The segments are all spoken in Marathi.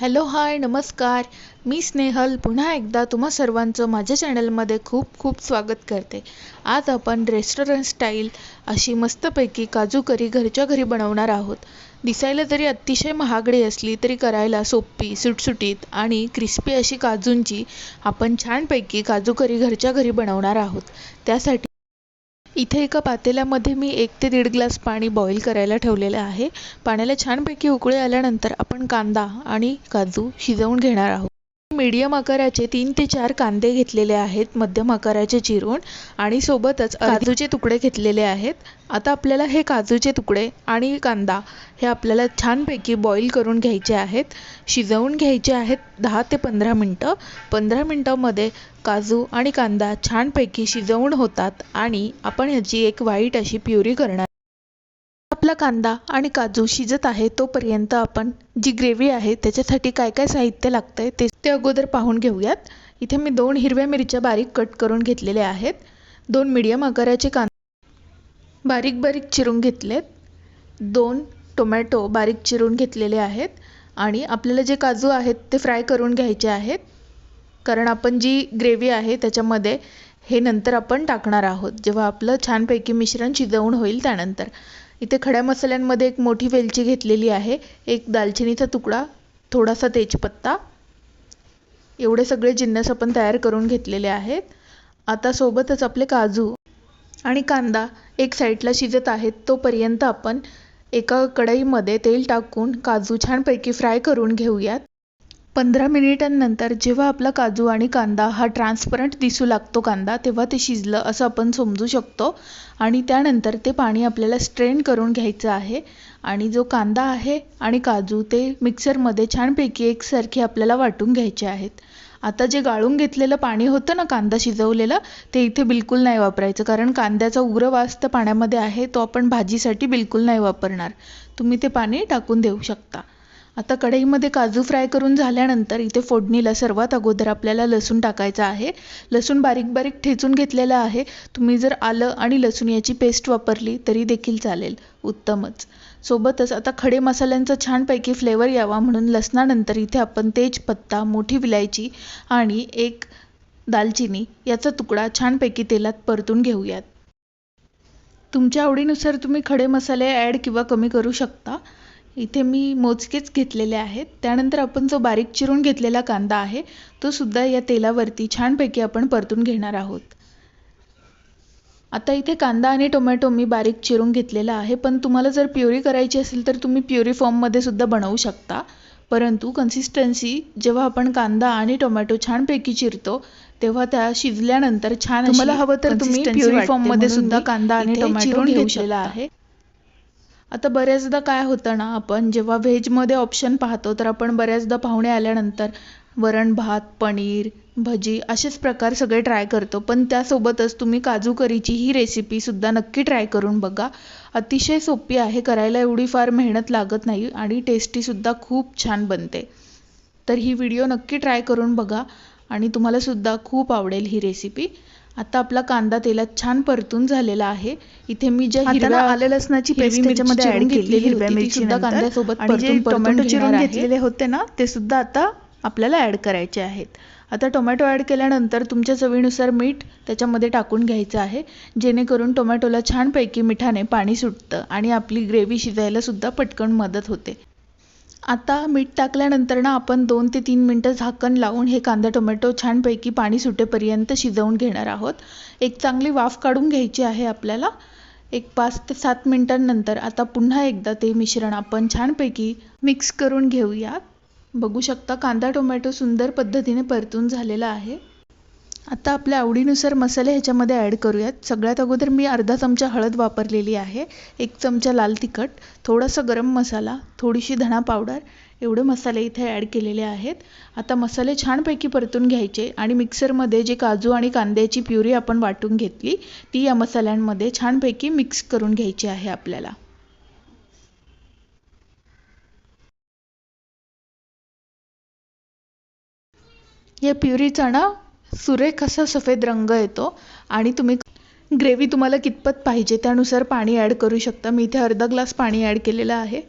हॅलो हाय नमस्कार. मी स्नेहल. पुन्हा एकदा तुम्हा सर्वांचं माझ्या चॅनलमध्ये खूप खूप स्वागत करते. आज आपण रेस्टॉरंट स्टाईल अशी मस्तपैकी काजू करी घरच्या घरी बनवणार आहोत. दिसायला जरी अतिशय महागडी असली तरी करायला सोपी सुटसुटीत आणि क्रिस्पी अशी काजूंची आपण छानपैकी काजू करी घरच्या घरी बनवणार आहोत. त्यासाठी इथे एका पातेल्यामध्ये मी एक ते दीड ग्लास पाणी बॉईल करायला ठेवलेलं आहे. पाण्याला छानपैकी उकळी आल्यानंतर आपण कांदा आणि काजू शिजवून घेणार आहोत. मीडियम आकाराचे तीन ते चार कांदे घेतलेले आहेत मध्यम आकाराचे चिरून आणि सोबतच काजूचे तुकडे घेतलेले आहेत. आता आपल्याला हे काजूचे तुकडे आणि कांदा हे आपल्याला छानपैकी बॉईल करून घ्यायचे आहेत. शिजवून घ्यायचे आहेत दहा ते पंधरा मिनटं. पंधरा मिनटामध्ये काजू आणि कांदा छानपैकी शिजवून होतात आणि आपण ह्याची एक वाईट अशी प्युरी करणार आपला कांदा आणि काजू शिजत आहे तोपर्यंत आपण जी ग्रेव्ही आहे त्याच्यासाठी काय काय साहित्य लागतं आहे ते ते अगोदर पाहून घेऊयात. इथे मी दोन हिरव्या मिरच्या बारीक कट करून घेतलेल्या आहेत. दोन मीडियम आकाराचे कांदे बारीक बारीक चिरून घेतलेत. दोन टोमॅटो बारीक चिरून घेतलेले आहेत आणि आपल्याला जे काजू आहेत ते फ्राय करून घ्यायचे आहेत. कारण आपण जी ग्रेव्ही आहे त्याच्यामध्ये हे नंतर आपण टाकणार आहोत. जेव्हा आपलं छानपैकी मिश्रण शिजवून होईल त्यानंतर. इथे खड्या मसाल्यांमध्ये एक मोठी वेलची घेतलेली आहे. एक दालचिनीचा तुकडा थोडासा तेजपत्ता. एवढे सगळे जिन्नस आपण तयार करून घेतलेले आहेत. आता सोबतच आपले काजू आणि कांदा एक साईडला शिजत आहेत. तोपर्यंत आपण एका कढईमध्ये तेल टाकून काजू छानपैकी फ्राय करून घेऊयात. पंधरा मिनिटांनंतर जेव्हा आपला काजू आणि कांदा हा ट्रान्सपरंट दिसू लागतो कांदा तेव्हा ते शिजलं असं आपण समजू शकतो. आणि त्यानंतर ते पाणी आपल्याला स्ट्रेन करून घ्यायचं आहे. आणि जो कांदा आहे आणि काजू ते मिक्सरमध्ये छानपैकी एकसारखे आपल्याला वाटून घ्यायचे आहेत. आता जे गाळून घेतलेलं पाणी होतं ना कांदा शिजवलेलं ते इथे बिलकुल नाही वापरायचं. कारण कांद्याचा उग्र वास त्या पाण्यामध्ये आहे तो आपण भाजीसाठी बिलकुल नाही वापरणार. तुम्ही ते पाणी टाकून देऊ शकता. आता कढईमध्ये काजू फ्राय करून झाल्यानंतर इथे फोडणीला सर्वात अगोदर आपल्याला लसूण टाकायचा आहे. लसूण बारीक बारीक ठेचून घेतलेलं आहे. तुम्ही जर आलं आणि लसूण याची पेस्ट वापरली तरी देखील चालेल. उत्तमच. सोबतच आता खडे मसाल्यांचा छानपैकी फ्लेवर यावा म्हणून लसणानंतर इथे आपण तेजपत्ता मोठी विलायची आणि एक दालचिनी याचा तुकडा छानपैकी तेलात परतून घेऊयात. तुमच्या आवडीनुसार तुम्ही खडे मसाले ॲड किंवा कमी करू शकता. इथे मी मोजकेच घेतलेले आहेत. त्यानंतर आपण जो बारीक चिरून घेतलेला कांदा आहे तो सुद्धा या तेलावरती छानपैकी आपण परतून घेणार आहोत. आता इथे कांदा आणि टोमॅटो मी बारीक चिरून घेतलेला आहे पण तुम्हाला जर प्युरी करायची असेल तर तुम्ही प्युरी फॉर्ममध्ये सुद्धा बनवू शकता. परंतु कन्सिस्टन्सी जेव्हा आपण कांदा आणि टोमॅटो छानपैकी चिरतो तेव्हा त्या शिजल्यानंतर छान तुम्हाला हवं तर तुम्ही प्युरी फॉर्ममध्ये सुद्धा कांदा आणि टोमॅटो घेऊ घेतलेला आहे. आता बऱ्याचदा काय होतं ना आपण जेव्हा व्हेजमध्ये ऑप्शन पाहतो तर आपण बऱ्याचदा पाहुणे आल्यानंतर वरण भात पनीर भजी असेच प्रकार सगळे ट्राय करतो. पण त्यासोबतच तुम्ही काजू करीची ही रेसिपीसुद्धा नक्की ट्राय करून बघा. अतिशय सोपी आहे करायला एवढी फार मेहनत लागत नाही आणि टेस्टीसुद्धा खूप छान बनते. तर ही व्हिडिओ नक्की ट्राय करून बघा आणि तुम्हालासुद्धा खूप आवडेल ही रेसिपी आता आपला कांदा तेलात छान परतून झालेला आहे. इथे मी ज्या हिरव्या आलं लसणाची पेस्ट त्याच्यामध्ये ऍड केलेली हिरव्या मिरची सुद्धा कांद्यासोबत परतून टोमॅटो चिरून घेतलेले होते ना ते सुद्धा आता आपल्याला ऍड करायचे आहेत. आता टोमॅटो ॲड केल्यानंतर तुमच्या चवीनुसार मीठ त्याच्यामध्ये टाकून घ्यायचं आहे. जेणेकरून टोमॅटोला छानपैकी मिठाने पाणी सुटतं आणि आपली ग्रेव्ही शिजायला सुद्धा पटकन मदत होते. आता मीठ टाकल्यानंतर ना आपण दोन ते तीन मिनटं झाकण लावून हे कांदा टोमॅटो छानपैकी पाणी सुटेपर्यंत शिजवून घेणार आहोत. एक चांगली वाफ काढून घ्यायची आहे आपल्याला. एक पाच ते सात मिनटांनंतर आता पुन्हा एकदा ते मिश्रण आपण छानपैकी मिक्स करून घेऊयात. बघू शकता कांदा टोमॅटो सुंदर पद्धतीने परतून झालेला आहे. आता आपल्या आवडीनुसार मसाले ह्याच्यामध्ये ॲड करूयात. सगळ्यात अगोदर मी अर्धा चमचा हळद वापरलेली आहे. एक चमचा लाल तिखट थोडासा गरम मसाला थोडीशी धणा पावडर एवढे मसाले इथे ॲड केलेले आहेत. आता मसाले छानपैकी परतून घ्यायचे आणि मिक्सरमध्ये जे काजू आणि कांद्याची प्युरी आपण वाटून घेतली ती या मसाल्यांमध्ये छानपैकी मिक्स करून घ्यायची आहे आपल्याला. या प्युरीचा ना सुरेख असा सफेद रंग येतो आणि तुम्ही ग्रेव्ही तुम्हाला कितपत पाहिजे त्यानुसार पाणी ॲड करू शकता. मी इथे अर्धा ग्लास पाणी ॲड केलेलं आहे.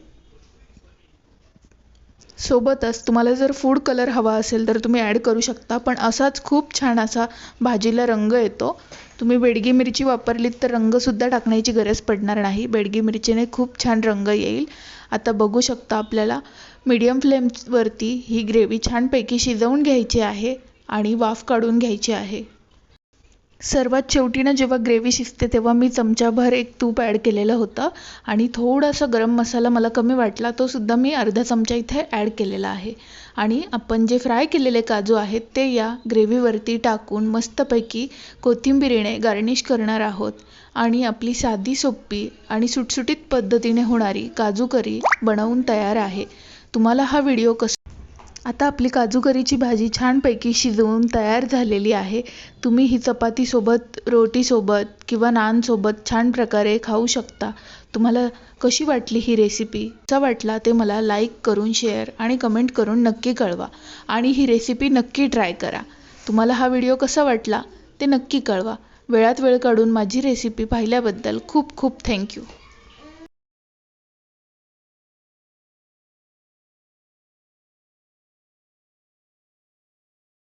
सोबतच तुम्हाला जर फूड कलर हवा असेल तर तुम्ही ॲड करू शकता पण असाच खूप छान असा भाजीला रंग येतो. तुम्ही बेडगी मिरची वापरलीत तर रंगसुद्धा टाकण्याची गरज पडणार नाही. बेडगी मिरचीने खूप छान रंग येईल. आता बघू शकता आपल्याला. मीडियम फ्लेमवरती ही ग्रेव्ही छानपैकी शिजवून घ्यायची आहे. आणि वाफ काढून घ्यायची आहे. सर्वात शेवटी ना जेव्हा ग्रेव्ही शिजते तेव्हा मी चमचाभर एक तूप ॲड केलेलं होतं आणि थोडासा गरम मसाला मला कमी वाटला तो सुद्धा मी अर्धा चमचा इथे ॲड केलेला आहे. आणि आपण जे फ्राय केलेले काजू आहेत ते या ग्रेव्हीवरती टाकून मस्तपैकी कोथिंबिरीने गार्निश करणार आहोत. आणि आपली साधी सोपी आणि सुटसुटीत पद्धतीने होणारी काजू करी बनवून तयार आहे. तुम्हाला हा व्हिडिओ कसा आता आपली काजू करीची भाजी छानपैकी शिजवून तयार झालेली आहे. तुम्ही ही चपातीसोबत रोटीसोबत किंवा नानसोबत छान प्रकारे खाऊ शकता. तुम्हाला कशी वाटली ही रेसिपी कसा वाटला ते मला लाईक करून शेअर आणि कमेंट करून नक्की कळवा. आणि ही रेसिपी नक्की ट्राय करा. तुम्हाला हा व्हिडिओ कसा वाटला ते नक्की कळवा. वेळात वेळ काढून माझी रेसिपी पाहिल्याबद्दल खूप खूप थँक्यू